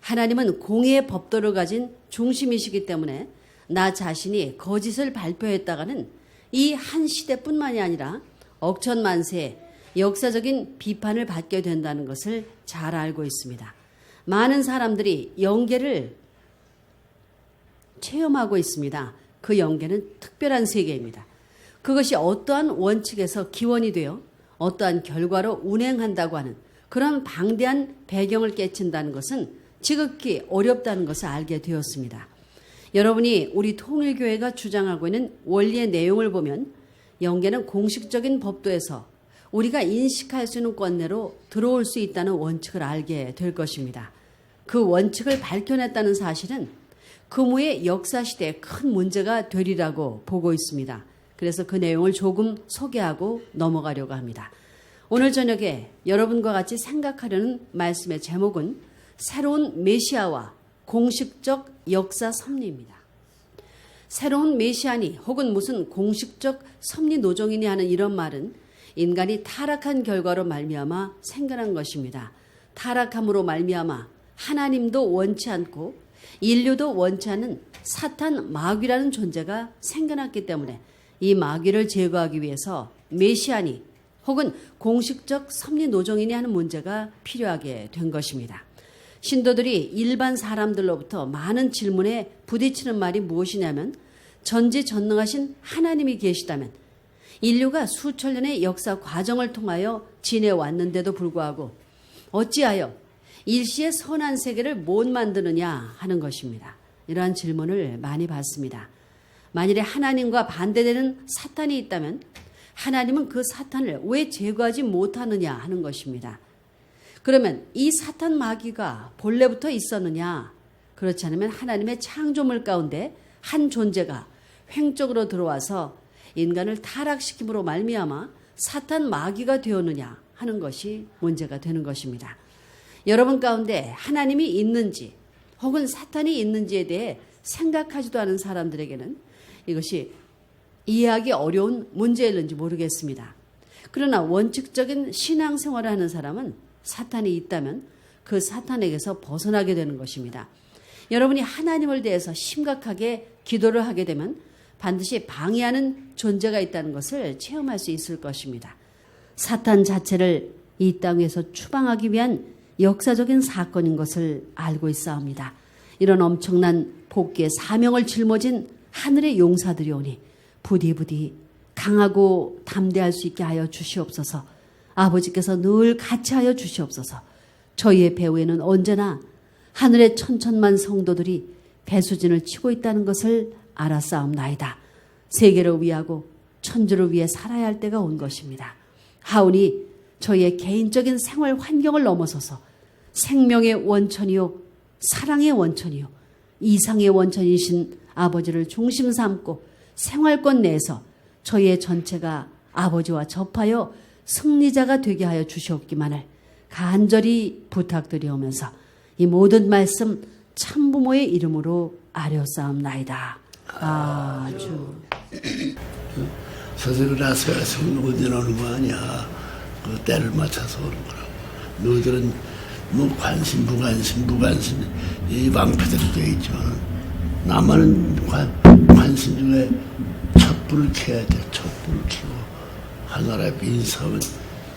하나님은 공의의 법도를 가진 중심이시기 때문에 나 자신이 거짓을 발표했다가는 이 한 시대뿐만이 아니라 억천만세 역사적인 비판을 받게 된다는 것을 잘 알고 있습니다. 많은 사람들이 영계를 체험하고 있습니다. 그 영계는 특별한 세계입니다. 그것이 어떠한 원칙에서 기원이 되어 어떠한 결과로 운행한다고 하는 그런 방대한 배경을 깨친다는 것은 지극히 어렵다는 것을 알게 되었습니다. 여러분이 우리 통일교회가 주장하고 있는 원리의 내용을 보면 영계는 공식적인 법도에서 우리가 인식할 수 있는 권내로 들어올 수 있다는 원칙을 알게 될 것입니다. 그 원칙을 밝혀냈다는 사실은 금후의 역사 시대에 큰 문제가 되리라고 보고 있습니다. 그래서 그 내용을 조금 소개하고 넘어가려고 합니다. 오늘 저녁에 여러분과 같이 생각하려는 말씀의 제목은 새로운 메시아와 공식적 역사 섭리입니다. 새로운 메시아니 혹은 무슨 공식적 섭리 노종이니 하는 이런 말은 인간이 타락한 결과로 말미암아 생겨난 것입니다. 타락함으로 말미암아 하나님도 원치 않고 인류도 원치 않는 사탄 마귀라는 존재가 생겨났기 때문에 이 마귀를 제거하기 위해서 메시아니 혹은 공식적 섭리 노종이니 하는 문제가 필요하게 된 것입니다. 신도들이 일반 사람들로부터 많은 질문에 부딪히는 말이 무엇이냐면 전지전능하신 하나님이 계시다면 인류가 수천 년의 역사 과정을 통하여 지내왔는데도 불구하고 어찌하여 일시의 선한 세계를 못 만드느냐 하는 것입니다. 이러한 질문을 많이 받습니다. 만일에 하나님과 반대되는 사탄이 있다면 하나님은 그 사탄을 왜 제거하지 못하느냐 하는 것입니다. 그러면 이 사탄 마귀가 본래부터 있었느냐? 그렇지 않으면 하나님의 창조물 가운데 한 존재가 횡적으로 들어와서 인간을 타락시킴으로 말미암아 사탄 마귀가 되었느냐 하는 것이 문제가 되는 것입니다. 여러분 가운데 하나님이 있는지 혹은 사탄이 있는지에 대해 생각하지도 않은 사람들에게는 이것이 이해하기 어려운 문제일는지 모르겠습니다. 그러나 원칙적인 신앙생활을 하는 사람은 사탄이 있다면 그 사탄에게서 벗어나게 되는 것입니다. 여러분이 하나님을 대해서 심각하게 기도를 하게 되면 반드시 방해하는 존재가 있다는 것을 체험할 수 있을 것입니다. 사탄 자체를 이 땅에서 추방하기 위한 역사적인 사건인 것을 알고 있사옵니다. 이런 엄청난 복귀의 사명을 짊어진 하늘의 용사들이 오니 부디 부디 강하고 담대할 수 있게 하여 주시옵소서. 아버지께서 늘 같이 하여 주시옵소서. 저희의 배후에는 언제나 하늘의 천천만 성도들이 배수진을 치고 있다는 것을 알았사옵나이다. 세계를 위하고 천주를 위해 살아야 할 때가 온 것입니다. 하오니 저희의 개인적인 생활 환경을 넘어서서 생명의 원천이요, 사랑의 원천이요, 이상의 원천이신 아버지를 중심 삼고 생활권 내에서 저희의 전체가 아버지와 접하여 승리자가 되게 하여 주시옵기만을 간절히 부탁드리오면서 이 모든 말씀 참부모의 이름으로 아뢰었사옵나이다. 아주. 스스로 나서야 성록을 오는 거 아니야. 그 때를 맞춰서 오는 거라고. 너희들은 뭐 관심, 무관심, 무관심, 이 왕패들이 돼 있지만, 나만은 관, 관심 중에 촛불을 켜야 돼. 촛불을 켜고, 하나라의 민사은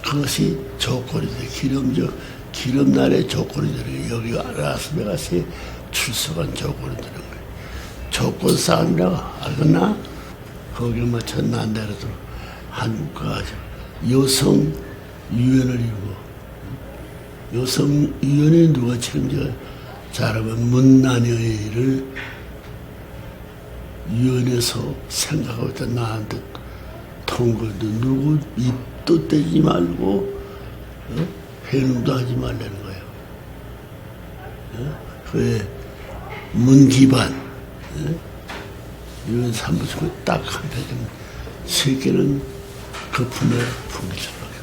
그것이 조건이 돼. 기름적, 기름날의 조건이 되는 거야. 여기 라스베가스에 출석한 조건이 되는 거야. 조건 싸움이라고 알겠나? 거기에 맞춰 난다라도 한국과 여성 유연을 이루고 여성 유연이 누가 책임져 잘하면 문난여의를 유연해서 생각하고 있다 나한테 통과도 누구 입도 떼지 말고 어? 해능도 하지 말라는 거예요. 어? 그에 문기반 어? 이런 사무소에 딱한 패는 세계는 그 품에 수밖에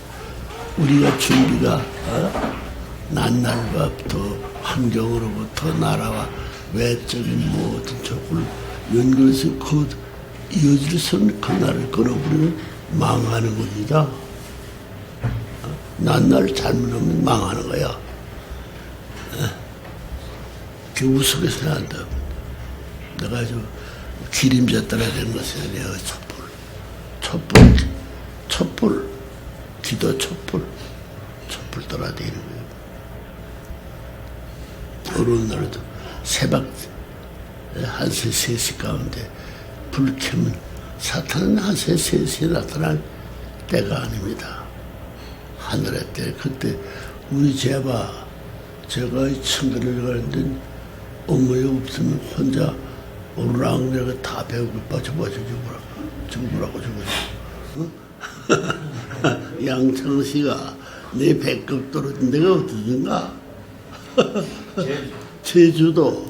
우리가 준비가 어? 난날과부터 환경으로부터 나라와 외적인 모든 조건을 연결해서 그 그 나라를 끊어버리면 망하는. 어? 난날 잘못하면 망하는 거야. 어? 교우 속에서 난다. 내가 저 기림자 따라 된 것이 내가 촛불, 촛불, 촛불, 기도 촛불, 촛불 따라 다니는 거예요. 어느 날도 새벽 한세 세시 가운데 불 켜면 사탄은 한세 세시에 나타날 때가 아닙니다. 하늘의 때 그때 우리 제바 제가 이 친구를 가는데 어머니 없으면 혼자 오르락내리락 다 배우고 빠져빠져 죽으라고 죽으라고 죽으라고 양창 씨가 내 배꼽 떨어진 데가 어디든가. 제주도.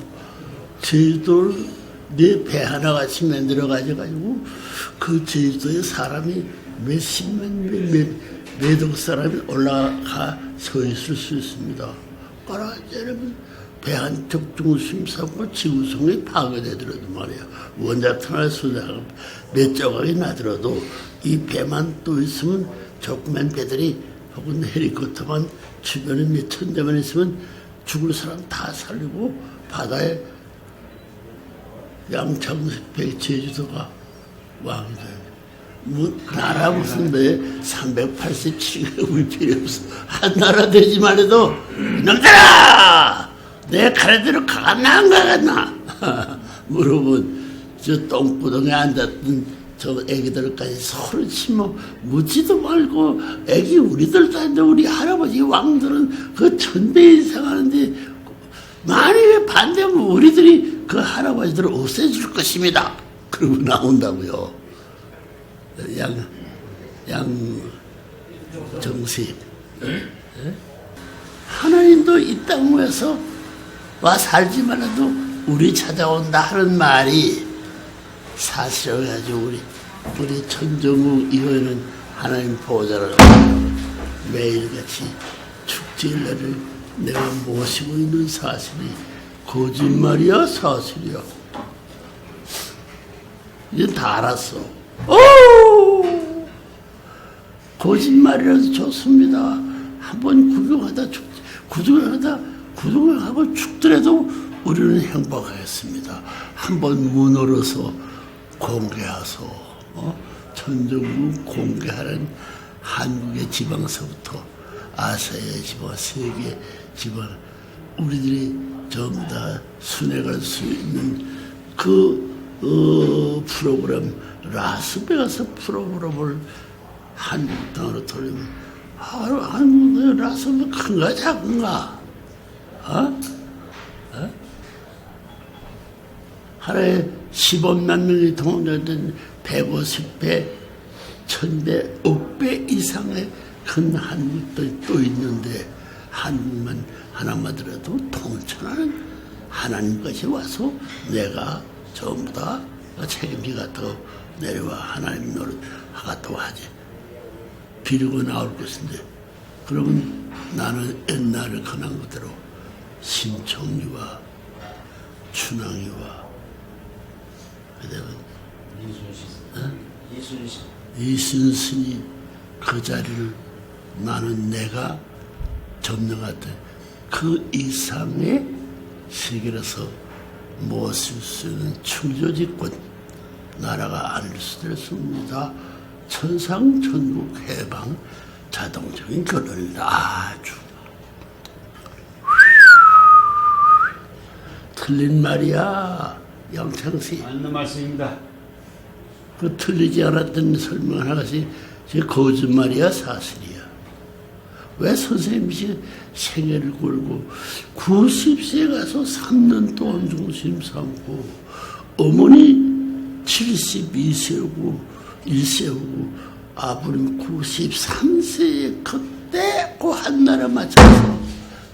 제주도를 내 배 하나같이 만들어 가지고 그 제주도에 사람이 몇십만 몇, 몇억 사람이 올라가 서 있을 수 있습니다. 까라자면 배 한쪽 중심 삼고 지구성이 파괴되더라도 말이야. 원자탄을 쏟아가 몇 조각이 나더라도 이 배만 또 있으면 조그만 배들이 혹은 헬리콥터만 주변에 몇 천 대만 있으면 죽을 사람 다 살리고 바다에 양창식 배 제주도가 왕이 돼요. 뭐, 나라 무슨 배 387개 우리 필요 없어. 한 나라 되지만 해도, 놈들아! 내 가래대로 가갔나 안 가갔나? 물어본 저 똥구덩에 앉았던 저 애기들까지 서로 치며 묻지도 말고 애기 우리들도 아닌데 우리 할아버지 왕들은 그 천배 인생하는데 만약에 반대하면 우리들이 그 할아버지들을 없애줄 것입니다. 그러고 나온다고요. 양, 양, 정식. 하나님도 이 땅에서 와 살지만 해도 우리 찾아온다 하는 말이 사실이가지고 우리, 우리 천정국 이호에는 하나님 보호자를 매일같이 축제일날을 내가 모시고 있는 사실이 거짓말이야 사실이야. 이제 다 알았어. 오! 거짓말이라도 좋습니다. 한번 구경하다 죽 구경하다 구경하고 죽더라도 우리는 행복하겠습니다. 한번 문으로서 공개하소. 어? 천정국 공개하는 한국의 지방서부터 아시아의 지방, 세계 지방, 우리들이 전부 다 순회갈 수 있는 그 어, 프로그램, 라스베가스 프로그램을 한국 땅으로 돌리면, 아, 한국 라스베가스 큰가 작은가? 어? 어? 하루에 10억만 명이 동원된 150배, 1000배, 억배 이상의 큰 한국들이 또 있는데 한국만 하나만 들어도 통천하는 하나님 것이 와서 내가 전부 다 책임지가 더 내려와 하나님 노릇 하겠다고 하지. 비리고 나올 것인데 그러면 나는 옛날에 그난 그대로 신청이와 춘향이와 그다음에 이순신 이순신이 그 자리를 나는 내가 점령했던 그 이상의 세계로서 수 있는 충조지권 나라가 아닐 수도 있습니다. 천상천국 해방 자동적인 결론이다. 아주 틀린 말이야 양창씨. 맞는 말씀입니다. 그 틀리지 않았던 설명 하나씩 제 거짓말이야 사실이야. 왜 선생님이 생애를 걸고 90세 가서 3년 동안 중심 삼고 어머니 72세고 1세고 아버님 93세에 그때 그 한나라 맞춰서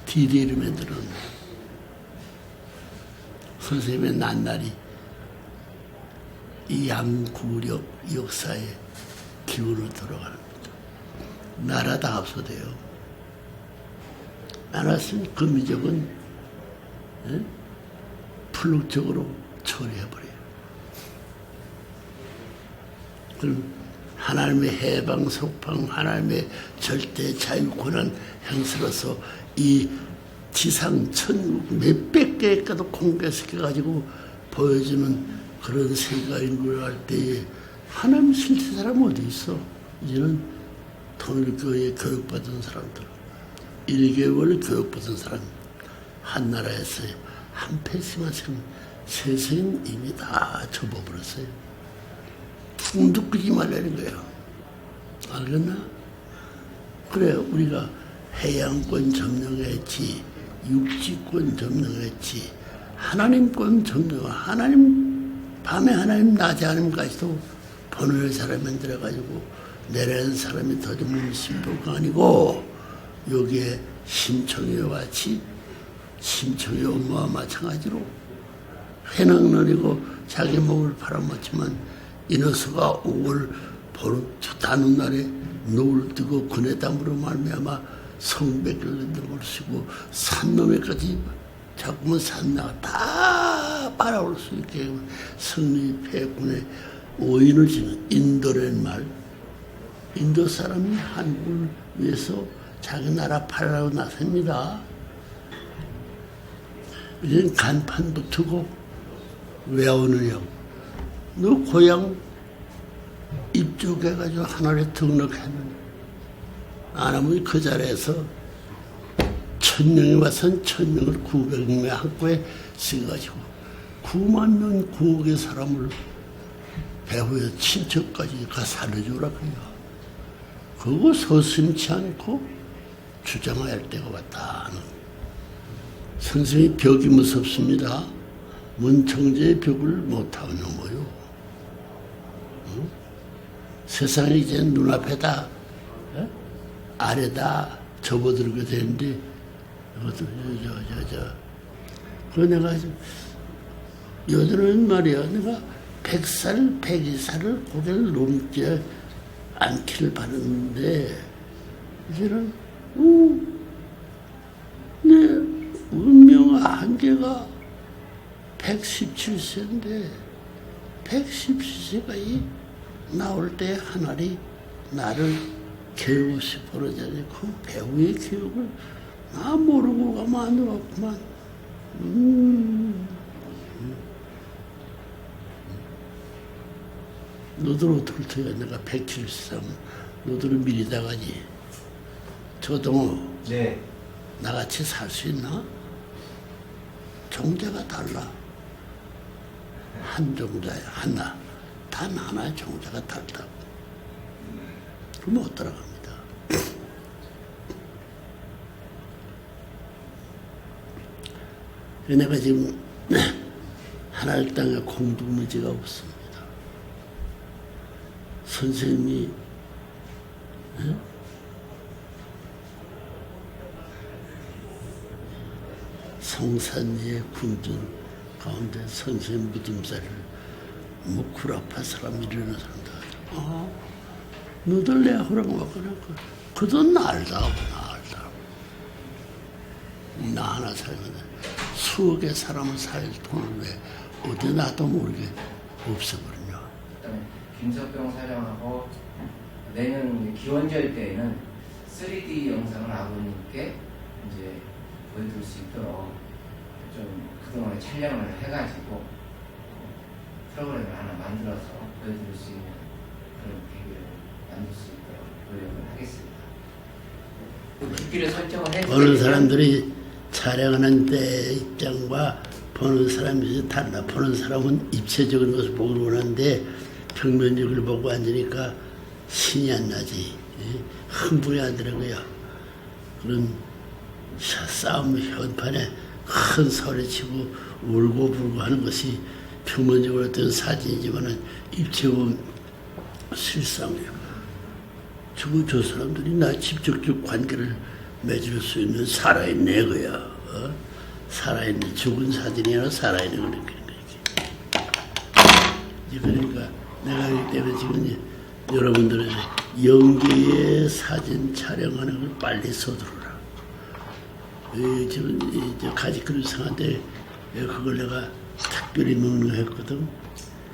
디데이를 만들었네. 선생님의 낱날이 이 양구력 역사의 기운을 거죠. 나라 다 없어돼요. 나라는 그 민족은 예? 풀룩적으로 처리해버려요. 그럼 하나님의 해방, 속방, 하나님의 절대 자유 권한 행사로서 이 지상 천국 몇백 개가도 공개시켜가지고 보여주는 그런 세계인 걸할 때에 하나님 실체 사람 어디 있어? 이제는 통일교회 교육받은 사람들, 1개월 교육받은 사람, 한 나라에서 한 패스만 지금 세상은 이미 다 접어버렸어요. 퉁도 끄지 말라는 거예요. 알겠나? 그래, 우리가 해양권 점령했지, 육지권 점령했지, 하나님권 점령, 하나님, 밤에 하나님, 낮에 하나님까지도 번호의 사람이 만들어가지고 내려는 사람이 더듬는 신부가 아니고, 여기에 심청이와 같이, 심청이 엄마와 마찬가지로 회낭론이고 자기 목을 팔아먹지만 인어서가 5월 보름 다는 날에 노을 뜨고 그네 담으로 말미암아 성백을 넘어시고 산놈에까지 자꾸만 산나가 다 빨아올 수 있게 성리 패군의 오인을 지는 인도라는 말. 인도 사람이 한국을 위해서 자기 나라 팔아라고 나섭니다. 이젠 간판도 트고 왜 오느냐? 너 고향 입주해가지고 하늘에 등록했는데 안 하면 그 자리에서 천 명이 와선 천 명을 900명의 한꺼에 쓰가지고 9만 명 9억의 사람을 배후에 친척까지 가 살려주라 그래요. 그거 서슴치 않고 주장할 때가 왔다. 는 선생의 벽이 무섭습니다. 문청제의 벽을 못하는 뭐요. 응? 세상이 이제 눈앞에다 어? 아래다 접어들게 되는데 이것도 저 저 저 그 내가 여드는 말이야 내가 백살 백이살을 고개를 넘지 않기를 바랐는데 이제는 음, 내 운명 한계가 117세인데 117세가 이 나올 때 하늘이 나를 교육시 벌어져야 그 배우의 교육을 나 모르고 가면 안 되겠구만. 음. 너들 어떻게 내가 170세 너들은 미리 다가지. 저동호 네. 나같이 살 수 있나? 종자가 달라. 한 종자야, 하나. 단 하나의 종자가 달다고. 그러면 못 따라갑니다. 내가 지금 하늘 땅에 공동무지가 없습니다. 선생님이 성산리의 군전 가운데 선생님 무덤자를 무쿠라파 사람이 일어나선다. 아, 너들 내 허락 먹거나 그돈 알다 알다. 나 하나 살면 수억의 사람을 살 돈을 왜 어디 나도 모르게 없애버리냐. 일단 김석병 사장하고 내년 기원절 때에는 3D 영상을 아버님께 이제 보여드릴 수 있도록 좀 그동안에 촬영을 해가지고 프로그램을 하나 만들어서 보여드릴 수 있는 그런 계기를 만들 수 있도록 노력을 하겠습니다. 깊이를 설정을 해 보는 사람들이 촬영하는 때 입장과 보는 사람이 달라. 보는 사람은 입체적인 것을 보고 원하는데 평면적을 보고 앉으니까 신이 안 나지. 예? 흥분이 안 되고요. 그런 샤- 싸움 현판에 큰 소리치고 울고 불고 하는 것이 평면적으로 어떤 사진이지만은 입체고 실상이에요. 저거 저 사람들이 나 직접적 관계를 맺을 수 있는 살아있네 그야 어? 살아있는 죽은 사진이 아니라 살아있는 게 이제 그러니까 내가 그렇기 때문에 지금 여러분들은 연기의 사진 촬영하는 걸 빨리 서두르라 이 지금 이제 가지 그릇 상한테 그걸 내가 특별히 명령했거든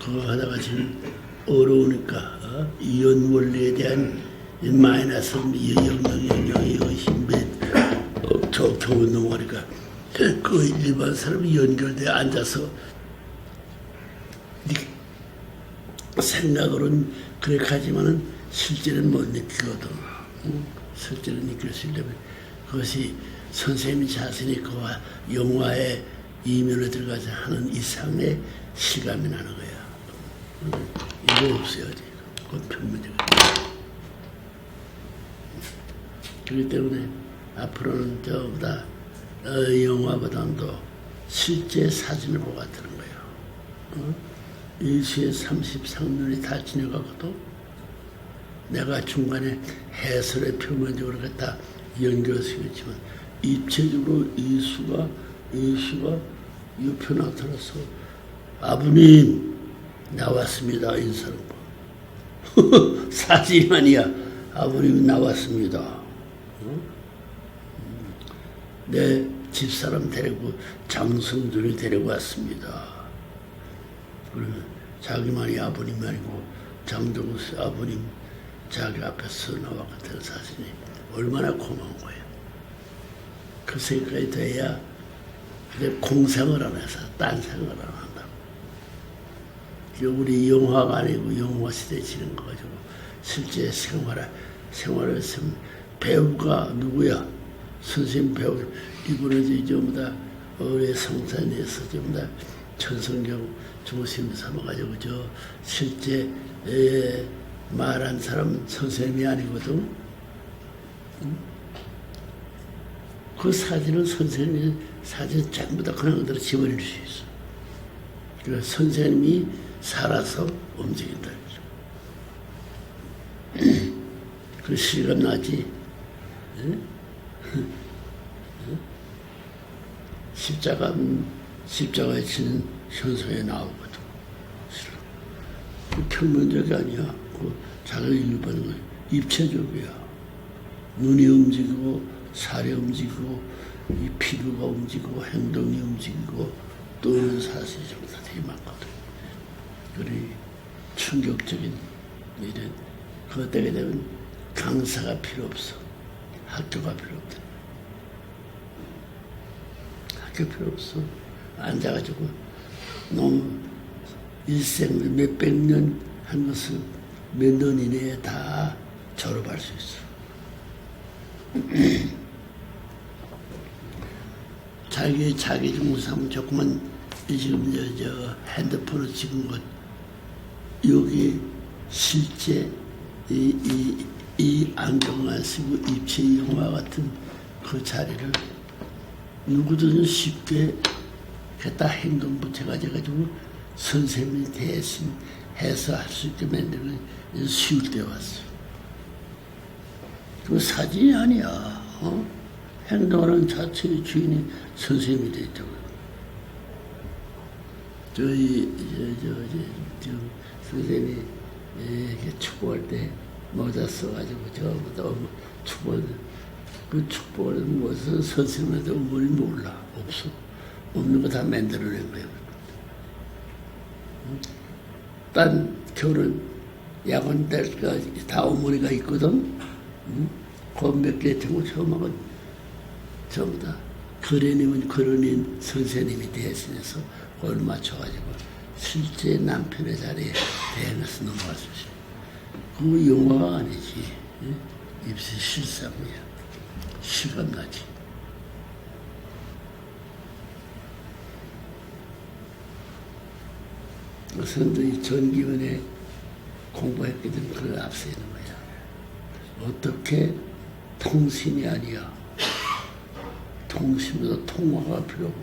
그거 하다가 지금 어려우니까 어? 이온 원리에 대한 이 마이너스 영영 영영 이것이 몇 어, 겨, 겨우 넘어가니까 그 일반 사람이 연결돼 앉아서 네 생각으로는 그렇게 하지만은 실제는 못 느끼거든. 응? 실제로 느낄 수 있려면 그것이 선생님 자신이 그와 영화의 이면에 들어가서 하는 이상의 실감이 나는 거야. 응? 이거 없어야지. 그건 표면적인 그렇기 때문에 앞으로는 저보다 어, 영화보다도 실제 사진을 보고 같는 거예요. 어? 일시에 33년이 다 지나가고도 내가 중간에 해설의 표면적으로 갖다 연결시켰지만 입체적으로 이수가 이수가 옆에 나타나서 아버님 나왔습니다 인사를 봐. 사진이 아니야 아버님 나왔습니다. 어? 음, 내 집사람 데리고 장성준을 데리고 왔습니다. 그러면 자기만이 아버님이 아니고 장동수 아버님 자기 앞에서 나와 같은 사진이 얼마나 고마운 거예요. 그 생각이 돼야 공생을 안 해서 딴 생각을 안. 이게 우리 영화가 아니고 영화 시대에 지는 거 가지고 실제 생활에 생활을 했으면 배우가 누구야? 선생님 배우 이제 전부 다 우리 성산에서 전부 다 천성경 중심 삼아가지고 저 실제 에, 말한 사람 선생님이 아니거든. 응? 그 사진은 선생님이 사진 전부 다 그냥 그대로 집어넣을 수 있어. 그 선생님이 살아서 움직인다. 그 실감 나지? 응? 십자가, 십자가에 치는 현상에 나오거든. 그 평면적이 아니야. 그 자기 일반은 거 입체적이야. 눈이 움직이고, 살이 움직이고, 이 피부가 움직이고, 행동이 움직이고, 또는 사실이 전부 다 되게 많거든. 그리 충격적인 일은, 그것 때문에 되면 강사가 필요 없어. 학교가 필요 없다. 학교 필요 없어. 앉아가지고 너무 일생을 몇 백 년 한 것을 몇 년 이내에 다 졸업할 수 있어. 자기 자기 중삼 조금만 이 지금 저, 저 핸드폰을 찍은 것 여기 실제 이, 이, 이 안경을 쓰고 입체 영화 같은 그 자리를 누구든 쉽게 갖다 행동 붙여가지고 선생님이 대신 해서 할 수 있게 만드는 게 쉬울 때 왔어. 그 사진이 아니야. 어? 행동하는 자체의 주인이 선생님이 돼 있다고. 저희 저, 저, 저, 저 선생님이 이렇게 축복할 때 모자 써가지고 저보다 축복 그 축복을 무엇을 선생님한테 뭘 몰라 없어 없는 거 다 만들어낸 거예요. 딴 결혼 야간 때까지 다 어머니가 있거든. 그몇개 정도 처음 하고 전부 다 그래님은 그러님 선생님이 대신해서 그걸 맞춰가지고 실제 남편의 자리에 대해서 넘어갈 수 있어요. 그 영화가 아니지. 예? 입시 실상이야. 실감나지. 선생이 전기원에 공부했기 때문에 그걸 앞서 있는 거야. 어떻게 통신이 아니야. 통신보다 통화가 필요하고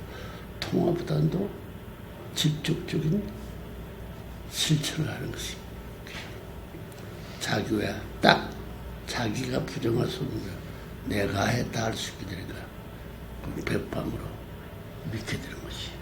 통화보다도 직접적인 실천을 하는 것이 자기야 딱 자기가 부정할 수 없는 거야. 내가 했다 할 수 있게 거야. 그럼 백방으로 믿게 되는 것이.